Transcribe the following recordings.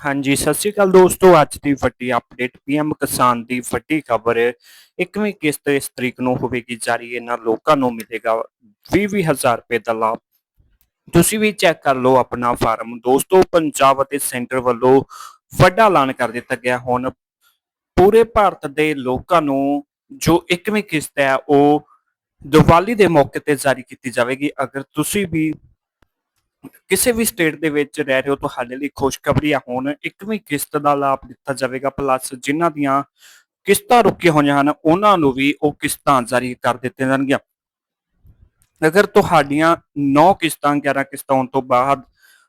ਹਾਂਜੀ, ਸਤਿ ਸ਼੍ਰੀ ਅਕਾਲ ਦੋਸਤੋ। ਅੱਜ ਦੀ ਵੱਡੀ ਅਪਡੇਟ ਪੀਐਮ ਕਿਸਾਨ ਦੀ ਵੱਡੀ ਖਬਰ ਇੱਕਵੀਂ ਕਿਸ਼ਤ ਇਸ ਤਰੀਕ ਨੂੰ ਹੋਵੇਗੀ, ਜਾਰੀ ਇਹਨਾਂ ਲੋਕਾਂ ਨੂੰ ਮਿਲੇਗਾ 20000 ਰੁਪਏ ਦਾ ਲਾਭ। ਤੁਸੀਂ ਵੀ ਚੈੱਕ ਕਰ ਲਓ ਆਪਣਾ ਫਾਰਮ। ਦੋਸਤੋ, ਪੰਜਾਬ ਅਤੇ ਸੈਂਟਰ ਵੱਲੋਂ ਵੱਡਾ ਐਲਾਨ ਕਰ ਦਿੱਤਾ ਗਿਆ। ਹੁਣ ਪੂਰੇ ਭਾਰਤ ਦੇ ਲੋਕਾਂ ਨੂੰ ਜੋ ਇੱਕਵੀਂ ਕਿਸ਼ਤ ਹੈ, ਉਹ ਦੀਵਾਲੀ ਦੇ ਮੌਕੇ ਤੇ ਜਾਰੀ ਕੀਤੀ ਜਾਵੇਗੀ। ਅਗਰ ਤੁਸੀਂ ਵੀ ਕਿਸੇ ਵੀ ਸਟੇਟ ਦੇ ਵਿੱਚ ਰਹਿ ਰਹੇ ਹੋ, ਤੁਹਾਡੇ ਲਈ ਖੁਸ਼ਖਬਰੀ ਆ ਹੁਣ ਇੱਕਵੀਂ ਕਿਸ਼ਤ ਦਾ ਲਾਭ ਦਿੱਤਾ ਜਾਵੇਗਾ ਪਲੱਸ ਜਿਨ੍ਹਾਂ ਦੀਆਂ ਕਿਸ਼ਤਾਂ ਰੁਕੀਆਂ ਹੋਈਆਂ ਹਨ, ਉਹਨਾਂ ਨੂੰ ਵੀ ਉਹ ਕਿਸ਼ਤਾਂ ਜਾਰੀ ਕਰ ਦਿੱਤੀਆਂ ਜਾਣਗੀਆਂ। ਅਗਰ ਤੁਹਾਡੀਆਂ 9 ਕਿਸ਼ਤਾਂ 11 ਕਿਸ਼ਤਾਂ ਹੋਣ ਤੋਂ ਬਾਅਦ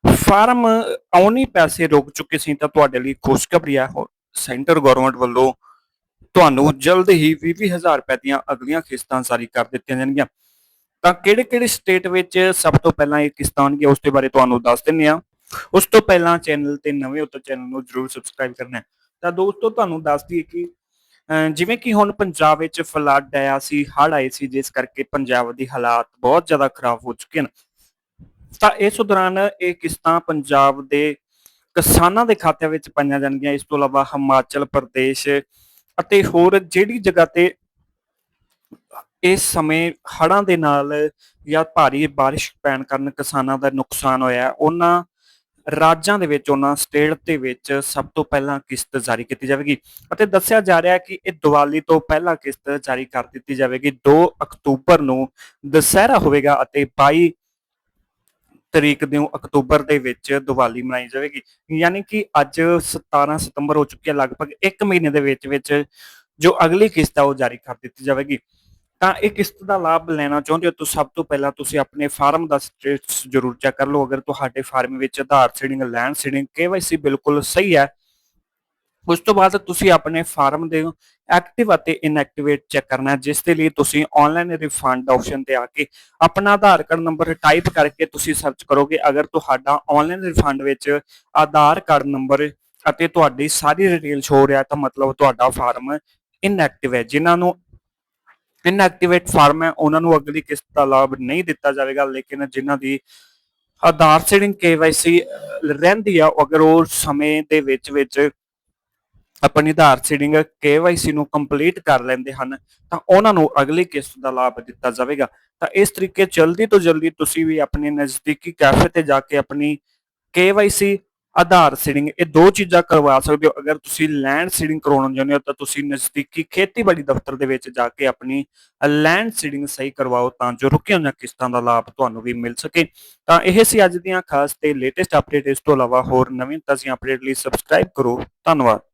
ਫਾਰਮ ਆਉਣੀ ਪੈਸੇ ਰੁਕ ਚੁੱਕੇ ਸੀ, ਤਾਂ ਤੁਹਾਡੇ ਲਈ ਖੁਸ਼ਖਬਰੀ ਹੈ, ਸੈਂਟਰ ਗਵਰਨਮੈਂਟ ਵੱਲੋਂ ਤੁਹਾਨੂੰ ਜਲਦ ਹੀ 20000 ਰੁਪਏ ਦੀਆਂ ਅਗਲੀਆਂ ਕਿਸ਼ਤਾਂ ਜਾਰੀ ਕਰ ਦਿੱਤੀਆਂ ਜਾਣਗੀਆਂ। ਤਾਂ ਕਿਹੜੇ ਕਿਹੜੇ ਸਟੇਟ ਵਿੱਚ ਸਭ ਤੋਂ ਪਹਿਲਾਂ ਇਹ ਕਿਸ਼ਤਾਂ ਆਉਣਗੀਆਂ, ਉਸ ਦੇ ਬਾਰੇ ਤੁਹਾਨੂੰ ਦੱਸ ਦਿੰਨੇ ਆ ਉਸ ਤੋਂ ਪਹਿਲਾਂ ਚੈਨਲ ਤੇ ਨਵੇਂ ਹੋ ਤਾਂ ਚੈਨਲ ਨੂੰ ਜਰੂਰ ਸਬਸਕ੍ਰਾਈਬ ਕਰਨਾ ਤਾਂ ਦੋਸਤੋ, ਤੁਹਾਨੂੰ ਦੱਸ ਦਈਏ ਕਿ ਜਿਵੇਂ ਕਿ ਹੁਣ ਪੰਜਾਬ ਵਿੱਚ ਫਲੱਡ ਆਇਆ ਸੀ, ਹੜ੍ਹ ਆਏ ਸੀ, ਜਿਸ ਕਰਕੇ ਪੰਜਾਬ ਦੇ ਹਾਲਾਤ ਬਹੁਤ ਜ਼ਿਆਦਾ ਖਰਾਬ ਹੋ ਚੁੱਕੇ ਹਨ। ਤਾਂ ਇਸ ਦੌਰਾਨ ਇਹ ਕਿਸ਼ਤਾਂ ਪੰਜਾਬ ਦੇ ਕਿਸਾਨਾਂ ਦੇ ਖਾਤਿਆਂ ਵਿੱਚ ਪਾਈਆਂ ਜਾਣਗੀਆਂ। ਇਸ ਤੋਂ ਇਲਾਵਾ ਹਿਮਾਚਲ ਪ੍ਰਦੇਸ਼ ਅਤੇ ਹੋਰ ਜਿਹੜੀ ਜਗ੍ਹਾ ਤੇ ਇਸ ਸਮੇਂ ਹੜ੍ਹਾਂ ਦੇ ਨਾਲ ਜਾਂ ਭਾਰੀ ਬਾਰਿਸ਼ ਪੈਣ ਕਾਰਨ ਕਿਸਾਨਾਂ ਦਾ ਨੁਕਸਾਨ ਹੋਇਆ ਉਹਨਾਂ ਰਾਜਾਂ ਦੇ ਵਿੱਚ, ਉਹਨਾਂ ਸਟੇਟ ਦੇ ਵਿੱਚ ਸਭ ਤੋਂ ਪਹਿਲਾਂ ਕਿਸ਼ਤ ਜਾਰੀ ਕੀਤੀ ਜਾਵੇਗੀ ਅਤੇ ਦੱਸਿਆ ਜਾ ਰਿਹਾ ਹੈ ਕਿ ਇਹ ਦੀਵਾਲੀ ਤੋਂ ਪਹਿਲਾਂ ਕਿਸ਼ਤ ਜਾਰੀ ਕਰ ਦਿੱਤੀ ਜਾਵੇਗੀ। 2 ਅਕਤੂਬਰ ਨੂੰ ਦੁਸਹਿਰਾ ਹੋਵੇਗਾ ਅਤੇ 22 ਤਰੀਕ ਨੂੰ ਅਕਤੂਬਰ ਦੇ ਵਿੱਚ ਦੀਵਾਲੀ ਮਨਾਈ ਜਾਵੇਗੀ। ਯਾਨੀ ਕਿ ਅੱਜ 17 ਸਤੰਬਰ ਹੋ ਚੁੱਕੀ ਹੈ। ਲਗਭਗ 1 ਮਹੀਨੇ ਦੇ ਵਿੱਚ ਵਿੱਚ ਜੋ ਅਗਲੀ ਕਿਸ਼ਤ ਹੈ ਉਹ ਜਾਰੀ ਕਰ ਦਿੱਤੀ ਜਾਵੇਗੀ। ਤਾਂ ਇਹ ਕਿਸ਼ਤ ਦਾ ਲਾਭ ਲੈਣਾ ਚਾਹੁੰਦੇ ਹੋ? ਤਾਂ ਸਭ ਤੋਂ ਪਹਿਲਾਂ ਤੁਸੀਂ ਆਪਣੇ ਫਾਰਮ ਦਾ ਸਟੇਟਸ ਜ਼ਰੂਰ ਚੈੱਕ ਕਰ ਲਓ। ਅਗਰ ਤੁਹਾਡੇ ਫਾਰਮ ਵਿੱਚ Aadhaar seeding land seeding KYC ਬਿਲਕੁਲ ਸਹੀ ਹੈ, ਉਸ ਤੋਂ ਬਾਅਦ ਤੁਸੀਂ ਆਪਣੇ ਫਾਰਮ ਦੇ ਐਕਟਿਵ ਅਤੇ ਇਨਐਕਟਿਵੇਟ ਚੈੱਕ ਕਰਨਾ ਹੈ, ਜਿਸ ਦੇ ਲਈ ਤੁਸੀਂ ਆਨਲਾਈਨ ਰਿਫੰਡ ਆਪਸ਼ਨ ਤੇ ਆ ਕੇ ਆਪਣਾ ਆਧਾਰ ਕਾਰਡ ਨੰਬਰ ਟਾਈਪ ਕਰਕੇ ਤੁਸੀਂ ਸਰਚ ਕਰੋਗੇ। ਅਗਰ ਤੁਹਾਡਾ ਆਨਲਾਈਨ ਰਿਫੰਡ ਵਿੱਚ ਆਧਾਰ ਕਾਰਡ ਨੰਬਰ ਅਤੇ ਤੁਹਾਡੀ ਸਾਰੀ ਡਿਟੇਲ ਸ਼ੋ ਰਿਹਾ, ਤਾਂ ਮਤਲਬ ਤੁਹਾਡਾ ਫਾਰਮ ਇਨਐਕਟਿਵ ਹੈ। ਜਿਨ੍ਹਾਂ ਨੂੰ ਇਨਐਕਟਿਵੇਟ ਫਾਰਮ ਹੈ, ਉਹਨਾਂ ਨੂੰ ਅਗਲੀ ਕਿਸ਼ਤ ਦਾ ਲਾਭ ਨਹੀਂ ਦਿੱਤਾ ਜਾਵੇਗਾ, ਲੇਕਿਨ ਜਿਨ੍ਹਾਂ ਦੀ ਆਧਾਰ ਸੀਡਿੰਗ KYC ਰਹਿੰਦੀ ਆ ਅਗਰ ਉਹ ਸਮੇਂ ਦੇ ਵਿੱਚ ਵਿੱਚ ਆਪਣੀ ਆਧਾਰ ਸੀਡਿੰਗ KYC ਨੂੰ ਕੰਪਲੀਟ ਕਰ ਲੈਂਦੇ ਹਨ, ਤਾਂ ਉਹਨਾਂ ਨੂੰ ਅਗਲੀ ਕਿਸ਼ਤ ਦਾ ਲਾਭ ਦਿੱਤਾ ਜਾਵੇਗਾ। ਤਾਂ ਇਸ ਤਰੀਕੇ ਜਲਦੀ ਤੋਂ ਜਲਦੀ ਤੁਸੀਂ ਵੀ ਆਪਣੇ ਨਜ਼ਦੀਕੀ ਕੈਫੇ ਤੇ ਜਾ ਕੇ ਆਪਣੀ KYC ਆਧਾਰ ਸੀਡਿੰਗ ਇਹ ਦੋ ਚੀਜ਼ਾਂ ਕਰਵਾ ਸਕਦੇ ਹੋ। ਅਗਰ ਤੁਸੀਂ ਲੈਂਡ ਸੀਡਿੰਗ ਕਰਾਉਣਾ ਚਾਹੁੰਦੇ ਹੋ ਤਾਂ ਤੁਸੀਂ ਨਜ਼ਦੀਕੀ ਖੇਤੀਬਾੜੀ ਦਫ਼ਤਰ ਦੇ ਵਿੱਚ ਜਾ ਕੇ ਆਪਣੀ ਲੈਂਡ ਸੀਡਿੰਗ ਸਹੀ ਕਰਵਾਓ ਤਾਂ ਜੋ ਰੁਕੀਆਂ ਹੋਈਆਂ ਕਿਸ਼ਤਾਂ ਦਾ ਲਾਭ ਤੁਹਾਨੂੰ ਵੀ ਮਿਲ ਸਕੇ। ਤਾਂ ਇਹ ਸੀ ਅੱਜ ਦੀਆਂ ਖਾਸ ਤੇ ਲੇਟੈਸਟ ਅਪਡੇਟ ਇਸ ਤੋਂ ਇਲਾਵਾ ਹੋਰ ਨਵੀਂ ਤਾਜ਼ੀਆਂ ਅਪਡੇਟ ਲਈ ਸਬਸਕ੍ਰਾਈਬ ਕਰੋ। ਧੰਨਵਾਦ।